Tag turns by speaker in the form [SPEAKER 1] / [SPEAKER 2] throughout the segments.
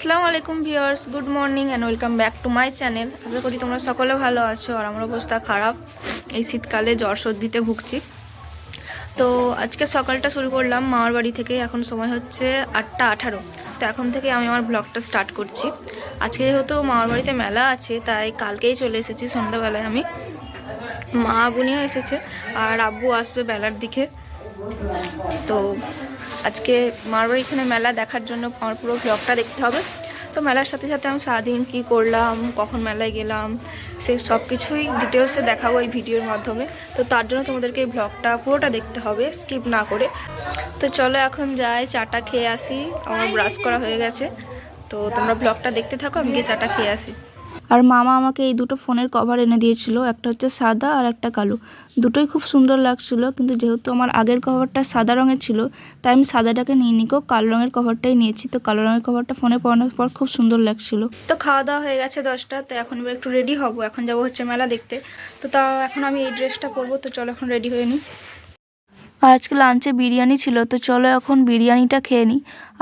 [SPEAKER 1] আসসালামু আলাইকুম viewers, good morning and welcome back to my channel আশা করি তোমরা সকলে ভালো আছো আর আমার অবস্থা খারাপ। এই শীতকালে জ্বর সর্দিতে ভুগছি। তো আজকে সকালটা শুরু করলাম মামার বাড়ি থেকে, এখন সময় হচ্ছে আটটা আঠারো। তো এখন থেকে আমি আমার ব্লগটা স্টার্ট করছি। আজকে যেহেতু মামার বাড়িতে মেলা আছে, তাই কালকেই চলে এসেছি সন্ধ্যাবেলায় আমি। মা বুনিও এসেছে আর আব্বু আসবে বেলার দিকে। তো আজকে মারবার এখানে মেলা দেখার জন্য আমার পুরো ব্লগটা দেখতে হবে। তো মেলার সাথে সাথে আমি সারাদিন কী করলাম, কখন মেলায় গেলাম, সেই সব কিছুই ডিটেলসে দেখাবো এই ভিডিওর মাধ্যমে। তো তার জন্য তোমাদেরকে এই ব্লগটা পুরোটা দেখতে হবে স্কিপ না করে। তো চলো এখন যাই চাটা খেয়ে আসি। আমার ব্রাশ করা হয়ে গেছে। তো তোমরা ব্লগটা দেখতে থাকো, আমি গিয়ে চাটা খেয়ে আসি। আর মামা আমাকে এই দুটো ফোনের কভার এনে দিয়েছিল, একটা হচ্ছে সাদা আর একটা কালো। দুটোই খুব সুন্দর লাগছিল, কিন্তু যেহেতু আমার আগের কভারটা সাদা রঙের ছিল, তাই আমি সাদাটাকে নিয়ে নিকো কালো রঙের কভারটাই নিয়েছি। তো কালো রঙের কভারটা ফোনে পরানোর পর খুব সুন্দর লাগছিল। তো খাওয়া দাওয়া হয়ে গেছে দশটা, তো এখন এবার একটু রেডি হব। এখন যাব হচ্ছে মেলা দেখতে। তো তা এখন আমি এই ড্রেসটা পরবো, তো চলো এখন রেডি হয়ে নিই আর আজকে লাঞ্চে বিরিয়ানি ছিল, তো চলো এখন বিরিয়ানিটা খেয়ে নিই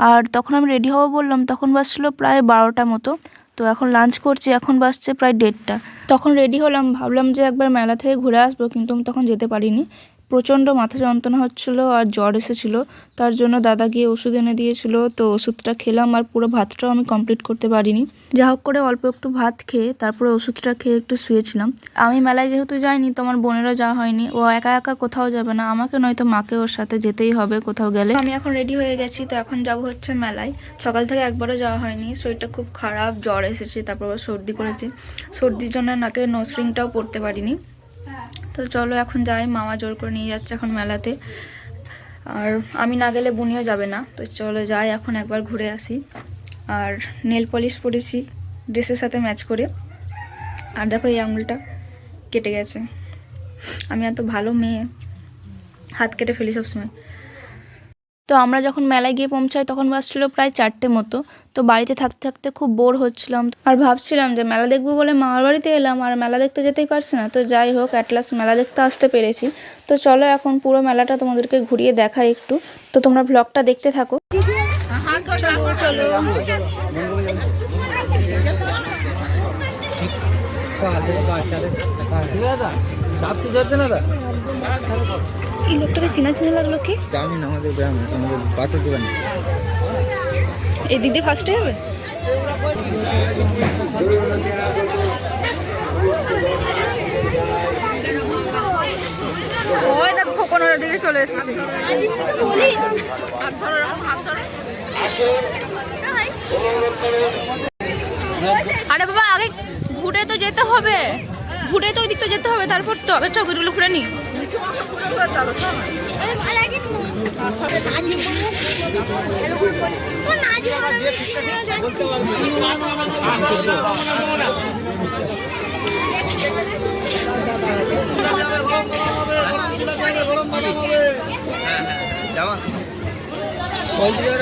[SPEAKER 1] আর তখন আমি রেডি হব বললাম, তখন বাজছিল প্রায় বারোটা মতো। তো এখন লাঞ্চ করছি, এখন বাসছে প্রায় দেড়টা। তখন রেডি হলাম, ভাবলাম যে একবার মেলা থেকে ঘুরে আসব, কিন্তু আমি তখন যেতে পারিনি। প্রচণ্ড মাথা যন্ত্রণা হচ্ছিল আর জ্বর এসেছিল। তার জন্য দাদা গিয়ে ওষুধ এনে দিয়েছিল। তো ওষুধটা খেলাম আর পুরো ভাতটাও আমি কমপ্লিট করতে পারিনি। যা হোক করে অল্প একটু ভাত খেয়ে তারপরে ওষুধটা খেয়ে একটু শুয়েছিলাম। আমি মেলায় যেহেতু যাইনি, তো আমার বোনেরও যাওয়া হয়নি। ও একা একা কোথাও যাবে না। আমাকে নয়তো মাকে ওর সাথে যেতেই হবে কোথাও গেলে। আমি এখন রেডি হয়ে গেছি, তো এখন যাব হচ্ছে মেলায়। সকাল থেকে একবারও যাওয়া হয়নি। শরীরটা খুব খারাপ, জ্বর এসেছে, তারপর সর্দি করেছে। সর্দির জন্য নাকে নোসরিংটাও পড়তে পারিনি। তো চলো এখন যাই, মামা জোর করে নিয়ে যাচ্ছে এখন মেলাতে। আর আমি না গেলে বুনিও যাবে না, তো চলো যাই, এখন একবার ঘুরে আসি। আর নেল পলিশ পরেছি ড্রেসের সাথে ম্যাচ করে। আর দেখো এই আঙুলটা কেটে গেছে। আমি এত ভালো মেয়ে, হাত কেটে ফেলি সবসময়। তো আমরা যখন মেলায় গিয়ে পৌঁছাই তখন বাসছিল প্রায় চারটে মতো। তো বাড়িতে থাকতে থাকতে খুব বোর হচ্ছিলাম। আর ভাবছিলাম যে মেলা দেখব বলে মামার বাড়িতে এলাম আর মেলা দেখতে যেতেই পারছি না। তো যাই হোক অ্যাটলাস মেলা দেখতে আসতে পেরেছি। তো চলো এখন পুরো মেলাটা তোমাদেরকে ঘুরিয়ে দেখাই একটু। তো তোমরা ব্লগটা দেখতে থাকো। চলো। এই লোকটাকে চিনা চিনা লাগল কি?
[SPEAKER 2] জানি না আমাদের গ্রামে আমাদের পাশের দোকানে।
[SPEAKER 1] এই দিক দিয়ে ফার্স্টে হবে ওই দেখ খোকনের দিকে চলে এসছে। আরে বাবা আগে ঘুরে তো যেতে হবে। ঘুরে তো ওই দিকটা যেতে হবে তারপর তো আগে চৌকিগুলো ঘুরে নি।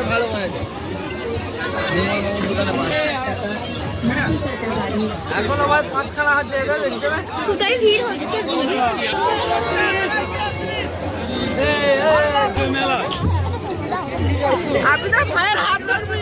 [SPEAKER 2] ভালো বানাচ্ছে এখন আবার পাঁচখানা হাত জায়গা দেখতে
[SPEAKER 1] কোথায় ভিড় হচ্ছে? আপনি তো পায়ের হাত ধরবি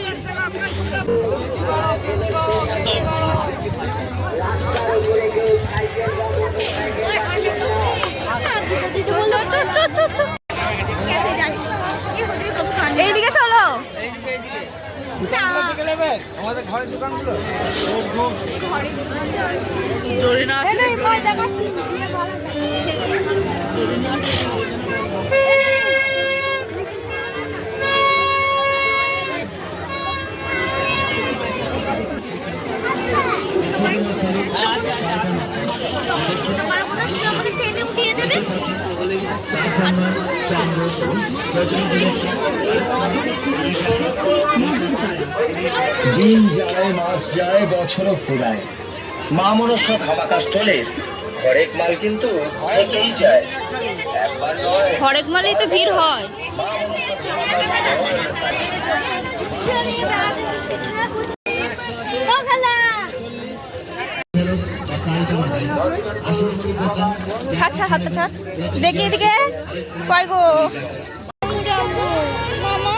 [SPEAKER 3] দিন যায় মাস যায় বছরও ফুরায়। মা মনস্য খামাকাশ চলে হরেক মাল কিন্তু থেকেই যায় একবার নয়।
[SPEAKER 1] হরেক মালেই তো ভিড় হয়। ছাড় ছাড় হাতটা ছাড়। দেখি এদিকে। কয়
[SPEAKER 4] মামা?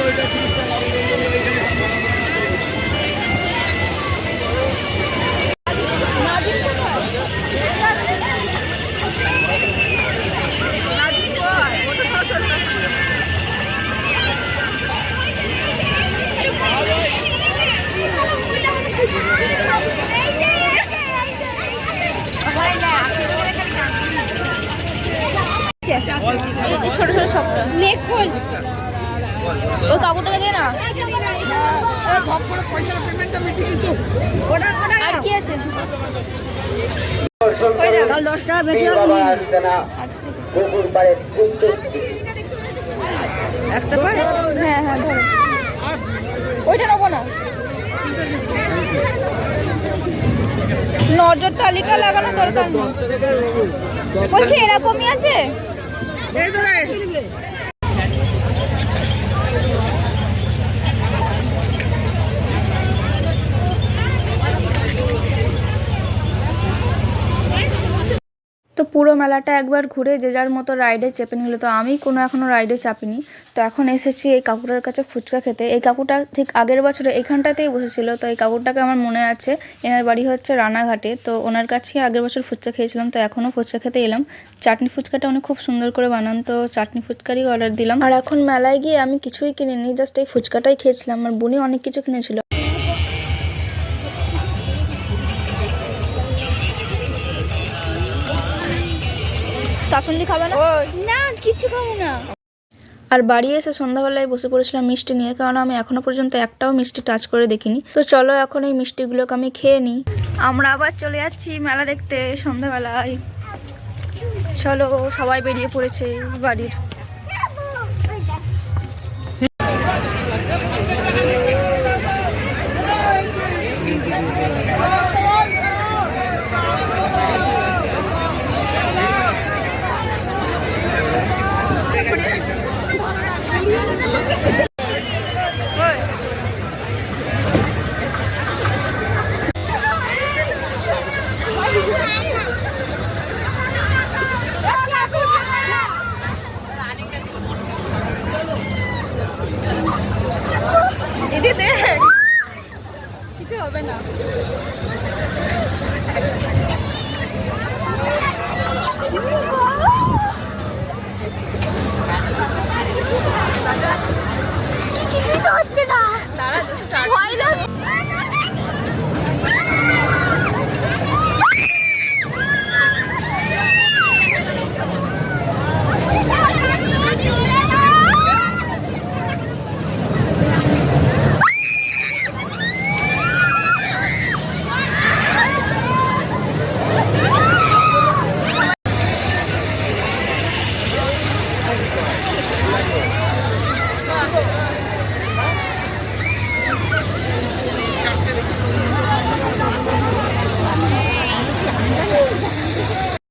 [SPEAKER 1] ওইটা ও কাপড়টাকে দে না। আর কি আছে? ওই দেখ। ঠিক আছে। হ্যাঁ হ্যাঁ ধরো। ওইটা নেব না। নজর তালিকা লাগানো দরকার নেই। বলছি এরকমই আছে? তো পুরো মেলাটা একবার ঘুরে যে যার মতো রাইডে চেপে নিল। তো আমি কোনো এখনও রাইডে চাপিনি। তো এখন এসেছি এই কাকুটার কাছে ফুচকা খেতে। এই কাকুটা ঠিক আগের বছরে এখানটাতেই বসেছিল। তো এই কাকুরটাকে আমার মনে আছে, এনার বাড়ি হচ্ছে রানাঘাটে। তো ওনার কাছেই আগের বছর ফুচকা খেয়েছিলাম। তো এখনও ফুচকা খেতে এলাম। চাটনি ফুচকাটা উনি খুব সুন্দর করে বানান। তো চাটনি ফুচকারই অর্ডার দিলাম। আর এখন মেলায় গিয়ে আমি কিছুই কিনিনি জাস্ট এই ফুচকাটাই খেয়েছিলাম। আমার বোনই অনেক কিছু কিনেছিল। কাসুন্দি খাবে না? না কিছু খাব না। আর বাড়ি এসে সন্ধ্যাবেলায় বসে পড়েছিলাম মিষ্টি নিয়ে কারণ আমি এখনও পর্যন্ত একটাও মিষ্টি টাচ করে দেখিনি। তো চলো এখন এই মিষ্টিগুলোকে আমি খেয়ে নিই। আমরা আবার চলে যাচ্ছি মেলা দেখতে সন্ধ্যাবেলায়। চলো সবাই বেরিয়ে পড়েছে বাড়ির।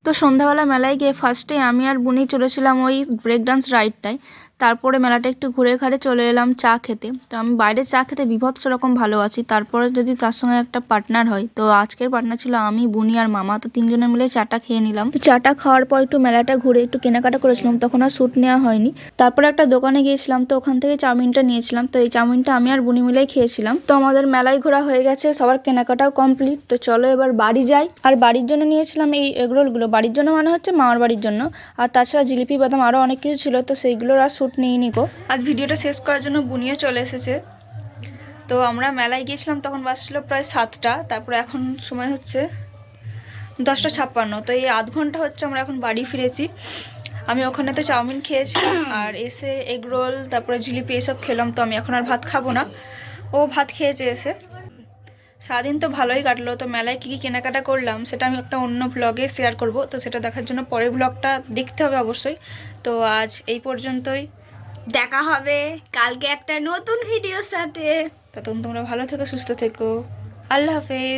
[SPEAKER 1] তো সন্ধ্যাবেলা মেলায় গিয়ে ফার্স্টে আমি আর বুনি চলেছিলাম ওই ব্রেক ডান্স রাইডটায় তারপরে মেলাটা একটু ঘুরে ঘাড়ে চলে এলাম চা খেতে। তো আমি বাইরে চা খেতে বিভৎস রকম ভালো আছি তারপরে যদি তার সঙ্গে একটা পার্টনার হয়, তো আজকের পার্টনার ছিল আমি, বুনি আর মামা। তো তিনজনে মিলে চাটা খেয়ে নিলাম। তো চাটা খাওয়ার পর একটু মেলাটা ঘুরে একটু কেনাকাটা করেছিলাম, তখন আর শ্যুট নেওয়া হয়নি। তারপরে একটা দোকানে গিয়েছিলাম, তো ওখান থেকে চাউমিনটা নিয়েছিলাম। তো এই চাউমিনটা আমি আর বুনি মিলেই খেয়েছিলাম। তো আমাদের মেলায় ঘোরা হয়ে গেছে, সবার কেনাকাটাও কমপ্লিট। তো চলো এবার বাড়ি যাই। আর বাড়ির জন্য নিয়েছিলাম এই এগরোলগুলো। বাড়ির জন্য মানে হচ্ছে মামার বাড়ির জন্য। আর তাছাড়া জিলিপি বাদাম আরও অনেক কিছু ছিল, তো সেইগুলোর আর নিইনি গো। আজ ভিডিওটা শেষ করার জন্য বুনিয়ে চলে এসেছে। তো আমরা মেলায় গিয়েছিলাম, তখন বাজছিল প্রায় সাতটা, তারপরে এখন সময় হচ্ছে দশটা ছাপ্পান্ন। তো এই আধ ঘণ্টা হচ্ছে আমরা এখন বাড়ি ফিরেছি। আমি ওখানে তো চাউমিন খেয়েছিলাম, আর এসে এগ রোল, তারপরে জিলিপি এসব খেলাম, তো আমি এখন আর ভাত খাব না। ও ভাত খেয়েছে এসে। সারাদিন তো ভালোই কাটলো, তো মেলায় কী কী কেনাকাটা করলাম সেটা আমি একটা অন্য ব্লগে শেয়ার করব। তো সেটা দেখার জন্য পরের ব্লগটা দেখতে হবে অবশ্যই। তো আজ এই পর্যন্তই। দেখা হবে কালকে একটা নতুন ভিডিওর সাথে। ততক্ষণ তোমরা ভালো থেকো, সুস্থ থেকো। আল্লাহ হাফেজ।